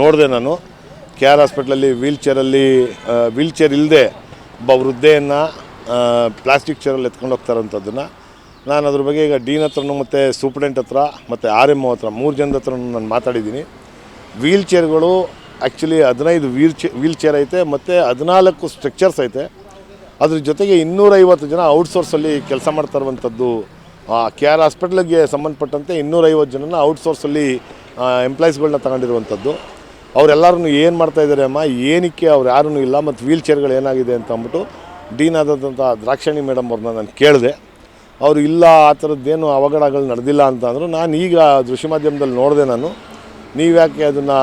ನೋಡಿದೆ ನಾನು. K R ಹಾಸ್ಪಿಟ್ಲಲ್ಲಿ ವೀಲ್ ಚೇರಲ್ಲಿ ವೀಲ್ ಚೇರ್ ಇಲ್ಲದೆ ಒಬ್ಬ ವೃದ್ಧೆಯನ್ನು ಪ್ಲಾಸ್ಟಿಕ್ ಚೇರಲ್ಲಿ ಎತ್ಕೊಂಡು ಹೋಗ್ತಾರಂಥದ್ದನ್ನು. ನಾನು ಅದ್ರ ಬಗ್ಗೆ ಈಗ ಡೀನ್ ಹತ್ರನೂ ಮತ್ತು ಸೂಪ್ರೆಂಟ್ ಹತ್ರ ಮತ್ತು ಆರ್ ಎಂ ಹತ್ರ ಮೂರು ಜನದ ಹತ್ರ ನಾನು ಮಾತಾಡಿದ್ದೀನಿ. ವೀಲ್ ಚೇರ್ಗಳು ಆ್ಯಕ್ಚುಲಿ ಹದಿನೈದು ವೀಲ್ ಚೇ ವೀಲ್ ಚೇರ್ ಐತೆ ಮತ್ತು ಹದಿನಾಲ್ಕು ಸ್ಟ್ರಕ್ಚರ್ಸ್ ಐತೆ. ಅದ್ರ ಜೊತೆಗೆ ಇನ್ನೂರೈವತ್ತು ಜನ ಔಟ್ಸೋರ್ಸಲ್ಲಿ ಕೆಲಸ ಮಾಡ್ತಾ ಇರುವಂಥದ್ದು ಕೆ ಆರ್ ಹಾಸ್ಪಿಟ್ಲಿಗೆ ಸಂಬಂಧಪಟ್ಟಂತೆ ಇನ್ನೂರೈವತ್ತು ಜನನ ಔಟ್ಸೋರ್ಸಲ್ಲಿ ಎಂಪ್ಲಾಯೀಸ್ಗಳನ್ನ ತಗೊಂಡಿರುವಂಥದ್ದು. ಅವರೆಲ್ಲರೂ ಏನು ಮಾಡ್ತಾ ಇದ್ದಾರೆ ಅಮ್ಮ? ಏನಕ್ಕೆ ಅವ್ರು ಯಾರೂ ಇಲ್ಲ ಮತ್ತು ವೀಲ್ ಚೇರ್ಗಳು ಏನಾಗಿದೆ ಅಂತ ಅಂದ್ಬಿಟ್ಟು ಡೀನ್ ಆದಂಥ ದ್ರಾಕ್ಷಣಿ ಮೇಡಮ್ ಅವ್ರನ್ನ ನಾನು ಕೇಳಿದೆ. ಅವರು ಇಲ್ಲ, ಆ ಥರದ್ದೇನು ಅವಘಡಗಳು ನಡೆದಿಲ್ಲ ಅಂತ ಅಂದರು. ನಾನು ಈಗ ದೃಶ್ಯ ಮಾಧ್ಯಮದಲ್ಲಿ ನೋಡಿದೆ ನಾನು. ನೀವು ಯಾಕೆ ಅದನ್ನು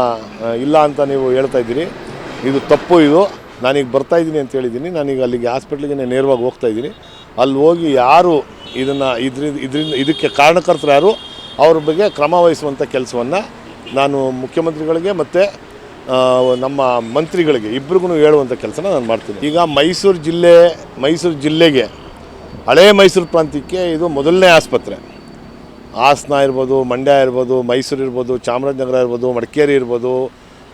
ಇಲ್ಲ ಅಂತ ನೀವು ಹೇಳ್ತಾ ಇದ್ದೀರಿ? ಇದು ತಪ್ಪು ಇದು. ನಾನೀಗ ಬರ್ತಾಯಿದ್ದೀನಿ ಅಂತ ಹೇಳಿದ್ದೀನಿ. ನಾನೀಗ ಅಲ್ಲಿಗೆ ಹಾಸ್ಪಿಟ್ಲಿಗೆ ನೇರವಾಗಿ ಹೋಗ್ತಾ ಇದ್ದೀನಿ. ಅಲ್ಲಿ ಹೋಗಿ ಯಾರು ಇದನ್ನು ಇದರಿಂದ ಇದರಿಂದ, ಇದಕ್ಕೆ ಕಾರಣಕರ್ತರು ಯಾರು? ಅವ್ರ ಬಗ್ಗೆ ಕ್ರಮ ವಹಿಸುವಂಥ ಕೆಲಸವನ್ನು ನಾನು ಮುಖ್ಯಮಂತ್ರಿಗಳಿಗೆ ಮತ್ತು ನಮ್ಮ ಮಂತ್ರಿಗಳಿಗೆ, ಇಬ್ರಿಗೂ ಹೇಳುವಂಥ ಕೆಲಸನ ನಾನು ಮಾಡ್ತೀನಿ ಈಗ ಮೈಸೂರು ಜಿಲ್ಲೆ, ಮೈಸೂರು ಜಿಲ್ಲೆಗೆ, ಹಳೇ ಮೈಸೂರು ಪ್ರಾಂತ್ಯಕ್ಕೆ ಇದು ಮೊದಲನೇ ಆಸ್ಪತ್ರೆ. ಹಾಸನ ಇರ್ಬೋದು, ಮಂಡ್ಯ ಇರ್ಬೋದು, ಮೈಸೂರು ಇರ್ಬೋದು, ಚಾಮರಾಜನಗರ ಇರ್ಬೋದು, ಮಡಿಕೇರಿ ಇರ್ಬೋದು,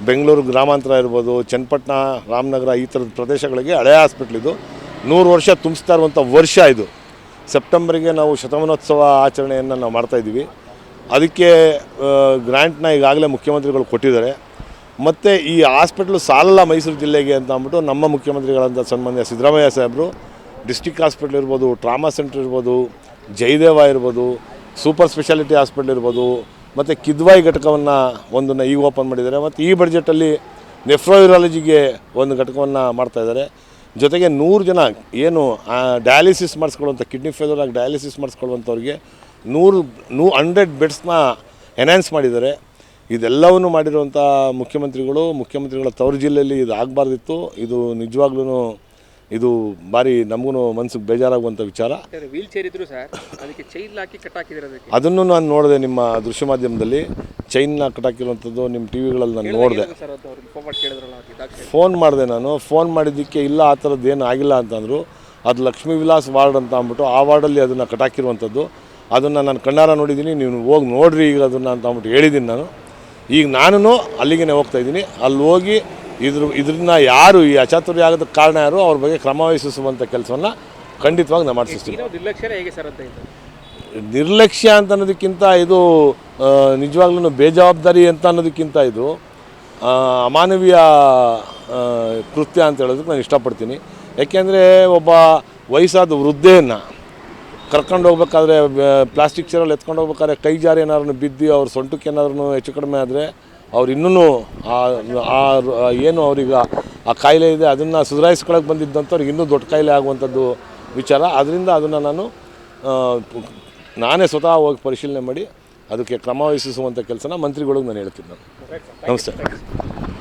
ಬೆಂಗಳೂರು ಗ್ರಾಮಾಂತರ ಇರ್ಬೋದು, ಚನ್ನಪಟ್ಟಣ, ರಾಮನಗರ ಈ ಥರದ ಪ್ರದೇಶಗಳಿಗೆ ಹಳೆಯ ಹಾಸ್ಪಿಟ್ಲ್ ಇದು. ನೂರು ವರ್ಷ ತುಂಬಿಸ್ತಾ ಇರುವಂಥ ವರ್ಷ ಇದು. ಸೆಪ್ಟೆಂಬರಿಗೆ ನಾವು ಶತಮಾನೋತ್ಸವ ಆಚರಣೆಯನ್ನು ನಾವು ಮಾಡ್ತಾಯಿದ್ದೀವಿ ಅದಕ್ಕೆ ಗ್ರ್ಯಾಂಟ್ನ ಈಗಾಗಲೇ ಮುಖ್ಯಮಂತ್ರಿಗಳು ಕೊಟ್ಟಿದ್ದಾರೆ. ಮತ್ತು ಈ ಹಾಸ್ಪಿಟ್ಲು ಸಾಲಲ್ಲ ಮೈಸೂರು ಜಿಲ್ಲೆಗೆ ಅಂತ ಅಂದ್ಬಿಟ್ಟು ನಮ್ಮ ಮುಖ್ಯಮಂತ್ರಿಗಳಂಥ ಸನ್ಮಾನ್ಯ ಸಿದ್ದರಾಮಯ್ಯ ಸಾಹೇಬರು, ಡಿಸ್ಟಿಕ್ ಹಾಸ್ಪಿಟ್ಲ್ ಇರ್ಬೋದು, ಟ್ರಾಮಾ ಸೆಂಟರ್ ಇರ್ಬೋದು, ಜಯದೇವ ಇರ್ಬೋದು, ಸೂಪರ್ ಸ್ಪೆಷಾಲಿಟಿ ಹಾಸ್ಪಿಟ್ಲ್ ಇರ್ಬೋದು, ಮತ್ತು ಕಿದ್ವಾಯಿ ಘಟಕವನ್ನು ಒಂದನ್ನು ಈಗ ಓಪನ್ ಮಾಡಿದ್ದಾರೆ. ಮತ್ತು ಈ ಬಡ್ಜೆಟಲ್ಲಿ ನೆಫ್ರೋಯುರಾಲಜಿಗೆ ಒಂದು ಘಟಕವನ್ನು ಮಾಡ್ತಾಯಿದ್ದಾರೆ ಜೊತೆಗೆ ನೂರು ಜನ ಏನು ಡಯಾಲಿಸಿಸ್ ಮಾಡಿಸ್ಕೊಳ್ಳುವಂಥ ಕಿಡ್ನಿ ಫೇಲ್ಯೂರ್ ಆಗಿ ಡಯಾಲಿಸಿಸ್ ಮಾಡಿಸ್ಕೊಳ್ಳುವಂಥವ್ರಿಗೆ ನೂರು ನೂ ಹಂಡ್ರೆಡ್ ಬೆಡ್ಸ್ನ ಎನ್ಹ್ಯಾನ್ಸ್ ಮಾಡಿದ್ದಾರೆ. ಇದೆಲ್ಲವನ್ನು ಮಾಡಿರುವಂಥ ಮುಖ್ಯಮಂತ್ರಿಗಳು ಮುಖ್ಯಮಂತ್ರಿಗಳ ತವರು ಜಿಲ್ಲೆಯಲ್ಲಿ ಇದು ಆಗಬಾರ್ದಿತ್ತು. ಇದು ನಿಜವಾಗ್ಲೂ ಇದು ಭಾರಿ ನಮಗೂ ಮನಸ್ಸಿಗೆ ಬೇಜಾರಾಗುವಂಥ ವಿಚಾರ. ವೀಲ್ ಚೇರ್ ಇದ್ರು ಸರ್ ಅದಕ್ಕೆ ಚೈನ್ ಹಾಕಿ ಅದನ್ನು ನಾನು ನೋಡಿದೆ ನಿಮ್ಮ ದೃಶ್ಯ ಮಾಧ್ಯಮದಲ್ಲಿ. ಚೈನ್ನ ಕಟ್ಟಾಕಿರುವಂಥದ್ದು ನಿಮ್ಮ ಟಿ ವಿಗಳಲ್ಲಿ ನಾನು ನೋಡಿದೆ. ಫೋನ್ ಮಾಡಿದೆ ನಾನು. ಫೋನ್ ಮಾಡಿದ್ದಕ್ಕೆ ಇಲ್ಲ ಆ ಥರದ್ದು ಏನು ಆಗಿಲ್ಲ ಅಂತಂದರು. ಅದು ಲಕ್ಷ್ಮೀ ವಿಲಾಸ್ ವಾರ್ಡ್ ಅಂತ ಅಂದ್ಬಿಟ್ಟು ಆ ವಾರ್ಡಲ್ಲಿ ಅದನ್ನು ಕಟಾಕಿರುವಂಥದ್ದು ಅದನ್ನು ನಾನು ಕಣ್ಣಾರ ನೋಡಿದ್ದೀನಿ ನೀವು ಹೋಗಿ ನೋಡ್ರಿ ಈಗ ಅದನ್ನು ಅಂತ ಅಂದ್ಬಿಟ್ಟು ಹೇಳಿದ್ದೀನಿ ನಾನು. ಈಗ ನಾನು ಅಲ್ಲಿಗೆ ಹೋಗ್ತಾ ಇದ್ದೀನಿ. ಅಲ್ಲಿ ಹೋಗಿ ಇದ್ರ ಇದನ್ನ ಯಾರು ಈ ಅಚಾತುರ್ಯ ಆಗದ ಕಾರಣ ಯಾರು ಅವ್ರ ಬಗ್ಗೆ ಕ್ರಮ ವಹಿಸುವಂಥ ಕೆಲಸವನ್ನು ಖಂಡಿತವಾಗಿ ನಾನು ಮಾಡಿಸ್ತೀನಿ ನಿರ್ಲಕ್ಷ್ಯ ಅಂತ ಅನ್ನೋದಕ್ಕಿಂತ ಇದು ನಿಜವಾಗ್ಲೂ ಬೇಜವಾಬ್ದಾರಿ ಅಂತ ಅನ್ನೋದಕ್ಕಿಂತ ಇದು ಅಮಾನವೀಯ ಕೃತ್ಯ ಅಂತ ಹೇಳೋದಕ್ಕೆ ನಾನು ಇಷ್ಟಪಡ್ತೀನಿ. ಯಾಕೆಂದರೆ ಒಬ್ಬ ವಯಸ್ಸಾದ ವೃದ್ಧೆಯನ್ನು ಕರ್ಕೊಂಡು ಹೋಗ್ಬೇಕಾದ್ರೆ ಪ್ಲಾಸ್ಟಿಕ್ ಚೇರಲ್ಲಿ ಎತ್ಕೊಂಡು ಹೋಗ್ಬೇಕಾದ್ರೆ ಕೈ ಜಾರಿ ಏನಾದ್ರು ಬಿದ್ದು ಅವ್ರ ಸೊಂಟಕ್ಕೆ ಏನಾದ್ರು ಹೆಚ್ಚು ಕಡಿಮೆ ಆದರೆ ಅವ್ರು ಇನ್ನೂ ಆ ಆ- ಏನು ಅವ್ರಿಗೆ ಆ ಕಾಯಿಲೆ ಇದೆ ಅದನ್ನು ಸುಧಾರಿಸ್ಕೊಳಕ್ಕೆ ಬಂದಿದ್ದಂಥವ್ರಿಗೆ ಇನ್ನೂ ದೊಡ್ಡ ಕಾಯಿಲೆ ಆಗುವಂಥದ್ದು ವಿಚಾರ. ಅದರಿಂದ ಅದನ್ನು ನಾನು ನಾನೇ ಸ್ವತಃ ಹೋಗಿ ಪರಿಶೀಲನೆ ಮಾಡಿ ಅದಕ್ಕೆ ಕ್ರಮ ವಹಿಸುವಂಥ ಕೆಲಸನ ಮಂತ್ರಿಗಳಿಗೆ ನಾನು ಹೇಳ್ತೀನಿ ನಾನು. ನಮಸ್ತೆ.